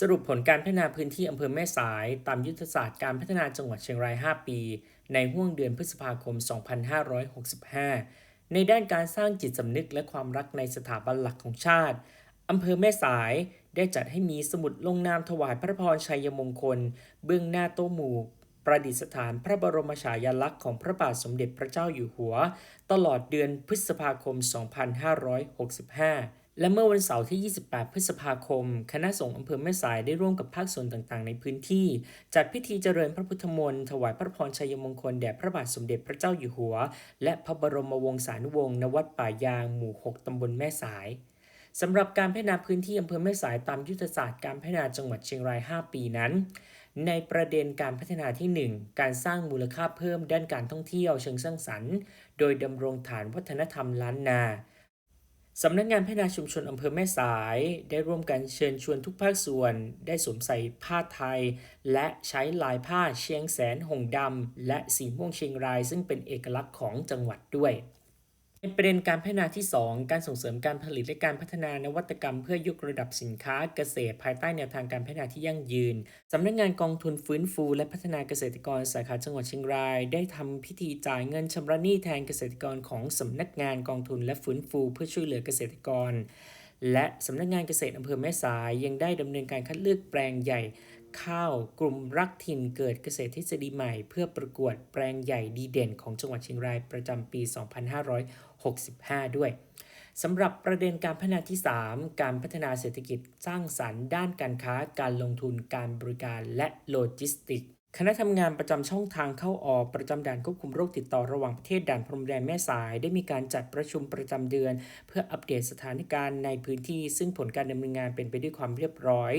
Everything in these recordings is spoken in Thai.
สรุปผลการพัฒนาพื้นที่อำเภอแม่สาย ตามยุทธศาสตร์การพัฒนาจังหวัดเชียงราย 5 ปี ในห่วงเดือนพฤษภาคม 2565 ในด้านการสร้างจิตสำนึกและความรักในสถาบันหลักของชาติอำเภอแม่สายได้จัดให้มีสมุดลงนามถวายพระพรชัยมงคล เบื้องหน้าโต๊ะหมู่ประดิษฐานพระบรมฉายาลักษณ์ของพระบาทสมเด็จพระเจ้าอยู่หัว ตลอดเดือนพฤษภาคม 2565 และเมื่อวันเสาร์ที่ 28 พฤษภาคม คณะสงฆ์อำเภอแม่สายได้ร่วมกับภาคส่วนต่างๆ ในพื้นที่ จัดพิธีเจริญพระพุทธมนต์ถวายพระพรชัยมงคลแด่พระบาทสมเด็จพระเจ้าอยู่หัว และพระบรมวงศานุวงศ์ณวัดป่ายาง หมู่ 6 ตำบลแม่สายสำหรับการพัฒนาพื้นที่อำเภอแม่สายตามยุทธศาสตร์การพัฒนาจังหวัดเชียงราย 5 ปีนั้น ในประเด็นการพัฒนาที่ 1 การสร้างมูลค่าเพิ่มด้านการท่องเที่ยวเชิงสร้างสรรค์ โดยดำรงฐานวัฒนธรรมล้านนา สำนักงานพัฒนาชุมชนอำเภอแม่สาย ได้ร่วมกันเชิญชวนทุกภาคส่วน ได้สวมใส่ผ้าไทย และใช้ลายผ้าเชียงแสนหงดำและสีม่วงเชียงราย ซึ่งเป็นเอกลักษณ์ของจังหวัดด้วย ในประเด็นการพัฒนาที่ 2 การส่งเสริมการผลิตและการพัฒนานวัตกรรม เพื่อยกระดับสินค้าเกษตร ภายใต้แนวทางการพัฒนาที่ยั่งยืน สำนักงานกองทุนฟื้นฟูและพัฒนาเกษตรกรสาขาจังหวัดเชียงราย ได้ทำพิธีจ่ายเงินชำระหนี้แทนเกษตรกรของสำนักงานกองทุนและฟื้นฟูเพื่อช่วยเหลือเกษตรกร และสำนักงานเกษตรอำเภอแม่สายยังได้ดำเนินการคัดเลือกแปลงใหญ่ ข้าว กลุ่มรักถิ่นเกิดเกษตรทฤษฎีใหม่ เพื่อประกวดแปลงใหญ่ดีเด่นของจังหวัดเชียงรายประจำปี 2565 ด้วยสำหรับประเด็นการพัฒนาที่ 3 การพัฒนาเศรษฐกิจสร้างสรรค์ด้านการค้า การลงทุน การบริการ และโลจิสติกส์คณะทำงานประจำช่องทางเข้าออกประจำด่านควบคุมโรคติดต่อระหว่างประเทศด่านพรมแดนแม่สาย ได้มีการจัดประชุมประจำเดือน เพื่ออัปเดตสถานการณ์ในพื้นที่ ซึ่งผลการดำเนินงานเป็นไปด้วยความเรียบร้อย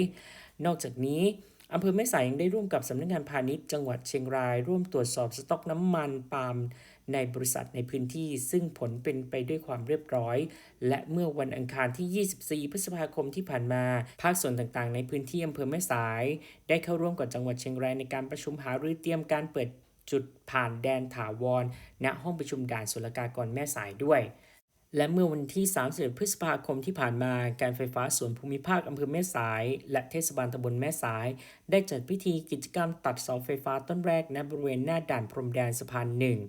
นอกจากนี้ อำเภอแม่สายยังได้ร่วมกับสำนักงานพาณิชย์จังหวัดเชียงราย ร่วมตรวจสอบสต็อกน้ำมันปาล์มในบริษัทในพื้นที่ ซึ่งผลเป็นไปด้วยความเรียบร้อย และเมื่อวันอังคารที่ 24 พฤษภาคมที่ผ่านมา ภาคส่วนต่างๆ ในพื้นที่อำเภอแม่สาย ได้เข้าร่วมกับจังหวัดเชียงรายในการประชุมหารือเตรียมการเปิดจุดผ่านแดนถาวรณห้องประชุมด่านศุลกากรแม่สายด้วย และเมื่อวันที่ 31 พฤษภาคมที่ผ่านมา การไฟฟ้าส่วนภูมิภาคอำเภอแม่สาย และเทศบาลตำบลแม่สาย ได้จัดพิธีกิจกรรมตัดเสาไฟฟ้าต้นแรกณบริเวณหน้าด่านพรมแดนสะพานหนึ่ง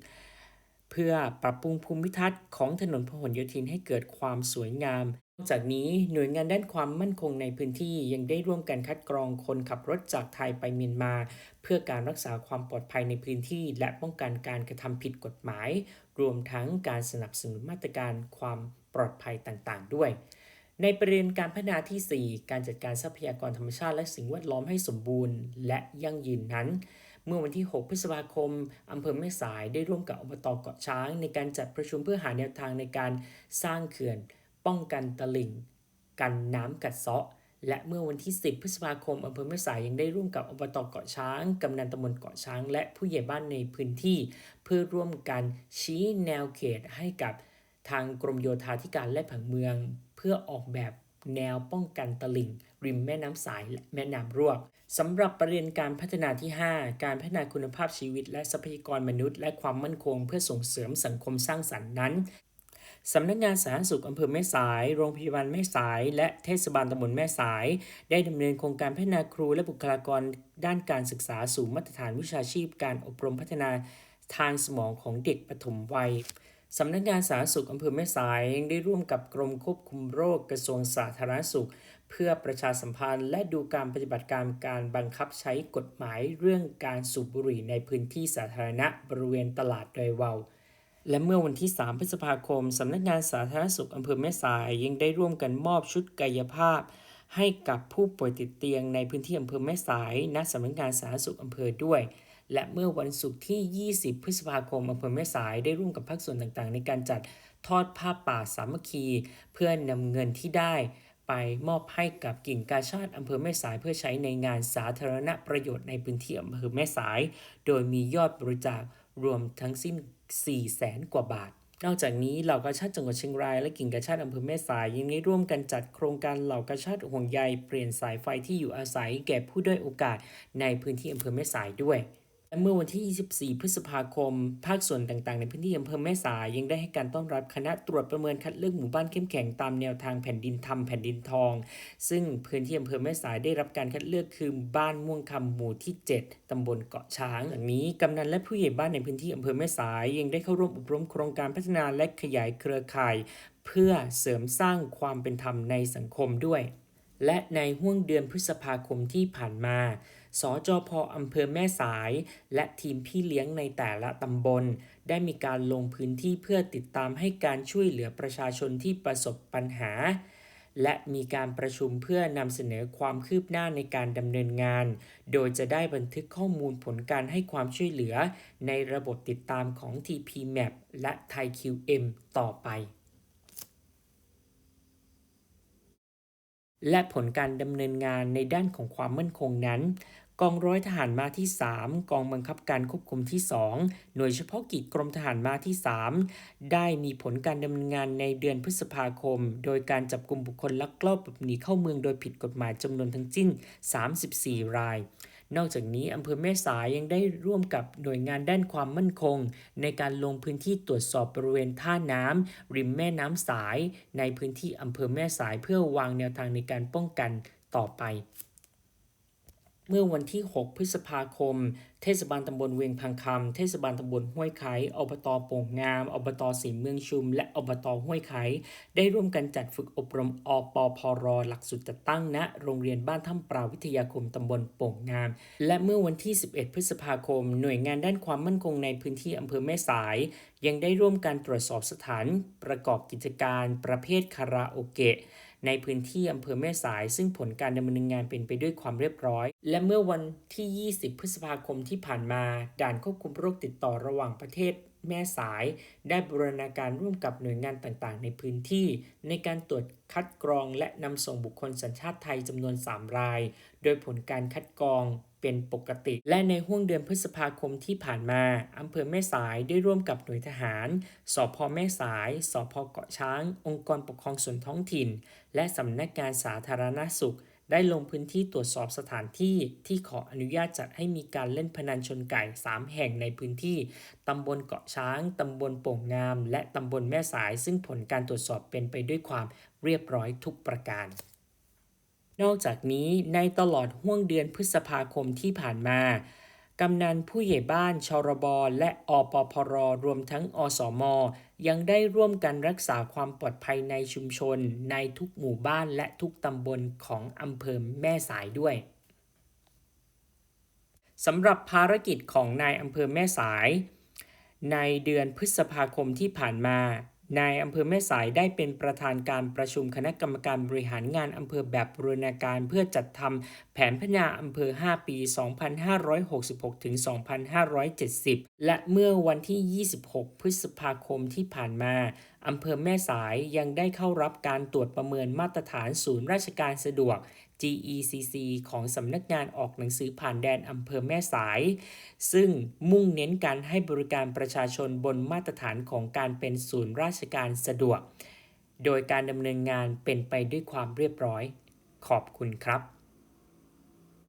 เพื่อปรับปรุงภูมิทัศน์ของถนนพหลโยธินให้เกิดความสวยงาม นอกจากนี้หน่วยงานด้านความมั่นคงในพื้นที่ยังได้ร่วมกันคัดกรองคนขับรถจากไทยไปเมียนมา เพื่อการรักษาความปลอดภัยในพื้นที่ และป้องกันการกระทำผิดกฎหมาย รวมทั้งการสนับสนุนมาตรการความปลอดภัยต่างๆ ด้วย ในประเด็นการพัฒนาที่ 4 การจัดการทรัพยากรธรรมชาติและสิ่งแวดล้อมให้สมบูรณ์ และยั่งยืนนั้น เมื่อวันที่ 6 พฤษภาคม อำเภอแม่สายได้ร่วมกับอบตเกาะช้าง ในการจัดประชุมเพื่อหาแนวทางในการสร้างเขื่อน ป้องกันตลิ่ง กันน้ำกัดเซาะ และเมื่อวันที่ 10 พฤษภาคมอำเภอแม่สายยังได้ร่วมกับอบตเกาะช้าง กำนันตำบลเกาะช้าง และผู้ใหญ่บ้านในพื้นที่ เพื่อร่วมกันชี้แนวเขตให้กับทางกรมโยธาธิการและผังเมือง เพื่อออกแบบแนวป้องกันตลิ่ง ริมแม่น้ำสายและแม่น้ำรวกสำหรับประเด็นการพัฒนาที่ 5 การพัฒนาคุณภาพชีวิต และทรัพยากรมนุษย์ และความมั่นคง เพื่อส่งเสริมสังคมสร้างสรรค์นั้น สำนักงานสาธารณสุขอำเภอแม่สาย โรงพยาบาลแม่สาย และเทศบาลตำบลแม่สาย ได้ดำเนินโครงการพัฒนาครูและบุคลากรด้านการศึกษาสู่มาตรฐานวิชาชีพ การอบรมพัฒนาทางสมองของเด็กปฐมวัยสำนักงานสาธารณสุขอำเภอแม่สายยังได้ร่วมกับกรมควบคุมโรคกระทรวงสาธารณสุข เพื่อประชาสัมพันธ์และดูการปฏิบัติการการบังคับใช้กฎหมายเรื่องการสูบบุหรี่ในพื้นที่สาธารณะบริเวณตลาดโดยเวา และเมื่อวันที่ 3 พฤษภาคม สำนักงานสาธารณสุขอำเภอแม่สายยังได้ร่วมกันมอบชุดกายภาพ ให้กับผู้ป่วยติดเตียงในพื้นที่อำเภอแม่สายณสำนักงานสาธารณสุขอำเภอด้วย และเมื่อวันศุกร์ที่ 20 พฤษภาคมอำเภอแม่สายได้ร่วมกับภาคส่วนต่างๆ ในการจัดทอดผ้าป่าสามัคคี เพื่อนำเงินที่ได้ไปมอบให้กับกิ่งกาชาติอำเภอแม่สายเพื่อใช้ในงานสาธารณประโยชน์ในพื้นที่อำเภอแม่สาย โดยมียอดบริจาครวมทั้งสิ้น 4แสนกว่าบาท นอกจากนี้เหล่ากาชาติจังหวัดเชียงรายและกิ่งกาชาติอำเภอแม่สายยังได้ร่วมกันจัดโครงการเหล่ากาชาติห่วงใยเปลี่ยนสายไฟที่อยู่อาศัยแก่ผู้ด้อยโอกาสในพื้นที่อำเภอแม่สายด้วย เมื่อวันที่ 24 พฤษภาคม ภาคส่วนต่างๆ ในพื้นที่อำเภอแม่สายยังได้ให้การต้อนรับคณะตรวจประเมินคัดเลือกหมู่บ้านเข้มแข็งตามแนวทางแผ่นดินธรรมแผ่นดินทอง ซึ่งพื้นที่อำเภอแม่สายได้รับการคัดเลือกคือบ้านม่วงคำหมู่ที่ 7 ตำบลเกาะช้างอย่างนี้กำนันและผู้ใหญ่บ้านในพื้นที่อำเภอแม่สายยังได้เข้าร่วมอบรมโครงการพัฒนาและขยายเครือข่าย เพื่อเสริมสร้างความเป็นธรรมในสังคมด้วย และในห่วงเดือนพฤษภาคมที่ผ่านมา สจพอำเภอแม่สาย และทีมพี่เลี้ยงในแต่ละตำบล ได้มีการลงพื้นที่เพื่อติดตามให้การช่วยเหลือประชาชนที่ประสบปัญหา และมีการประชุมเพื่อนำเสนอความคืบหน้าในการดำเนินงาน โดยจะได้บันทึกข้อมูลผลการให้ความช่วยเหลือ ในระบบติดตามของ TPMAP และ ThaiQM ต่อไปและผลการดำเนินงานในด้านของความมั่นคงนั้น กองร้อยทหารมาที่ 3 กองบังคับการควบคุมที่ 2 หน่วยเฉพาะกิจกรมทหารมาที่ 3 ได้มีผลการดำเนินงานในเดือนพฤษภาคม โดยการจับกลุ่มบุคคลลักลอบหลบหนีเข้าเมืองโดยผิดกฎหมายจำนวนทั้งสิ้น 34 ราย นอกจากนี้อำเภอแม่สายยังได้ร่วมกับหน่วยงานด้านความมั่นคง ในการลงพื้นที่ตรวจสอบบริเวณท่าน้ำริมแม่น้ำสาย ในพื้นที่อำเภอแม่สายเพื่อวางแนวทางในการป้องกันต่อไป เมื่อวันที่ 6 พฤษภาคม เทศบาลตำบลเวียงพังคำ เทศบาลตำบลห้วยไคอบตโป่งงาม อบตสีเมืองชุม และอบตห้วยไคได้ร่วมกันจัดฝึกอบรมอปพรหลักสูตรจัดตั้งณโรงเรียนบ้านถ้ำปราวิทยาคมตำบลโป่งงาม และเมื่อวันที่ 11 พฤษภาคม หน่วยงานด้านความมั่นคงในพื้นที่อำเภอแม่สาย ยังได้ร่วมการตรวจสอบสถาน ประกอบกิจการ ประเภทคาราโอเกะ ในพื้นที่อำเภอแม่สาย ซึ่งผลการดำเนินงานเป็นไปด้วยความเรียบร้อย และเมื่อวันที่ 20 พฤษภาคมที่ผ่านมา ด่านควบคุมโรคติดต่อระหว่างประเทศแม่สาย ได้บูรณาการร่วมกับหน่วยงานต่างๆ ในพื้นที่ ในการตรวจคัดกรองและนำส่งบุคคลสัญชาติไทยจำนวน 3 ราย โดยผลการคัดกรอง เป็นปกติ และในห่วงเดือนพฤษภาคมที่ผ่านมาอำเภอแม่สายได้ร่วมกับหน่วยทหารสพแม่สายสพเกาะช้าง องค์กรปกครองส่วนท้องถิ่น และสำนักงานสาธารณสุข ได้ลงพื้นที่ตรวจสอบสถานที่ที่ขออนุญาตจัดให้มีการเล่นพนันชนไก่ 3 แห่งในพื้นที่ตำบลเกาะช้าง ตำบลโป่งงาม และตำบลแม่สาย ซึ่งผลการตรวจสอบเป็นไปด้วยความเรียบร้อยทุกประการ นอกจากนี้ในตลอดห่วงเดือนพฤษภาคมที่ผ่านมากำนันผู้ใหญ่บ้านชรบและอปพรรวมทั้งอสม ยังได้ร่วมกันรักษาความปลอดภัยในชุมชน ในทุกหมู่บ้านและทุกตำบลของอำเภอแม่สายด้วยสำหรับภารกิจของนายอำเภอแม่สาย ในเดือนพฤษภาคมที่ผ่านมา นายอำเภอแม่สายได้เป็นประธานการประชุมคณะกรรมการบริหารงานอำเภอแบบบูรณาการเพื่อจัดทำแผนพัฒนาอำเภอ 5 ปี 2566 ถึง 2570 และเมื่อวันที่ 26 พฤษภาคมที่ผ่านมา อำเภอแม่สายยังได้เข้ารับการตรวจประเมินมาตรฐานศูนย์ราชการสะดวก GECC ของสำนักงานออกหนังสือผ่านแดนอำเภอแม่สาย ซึ่งมุ่งเน้นการให้บริการประชาชนบนมาตรฐานของการเป็นศูนย์ราชการสะดวก โดยการดำเนินงานเป็นไปด้วยความเรียบร้อย ขอบคุณครับ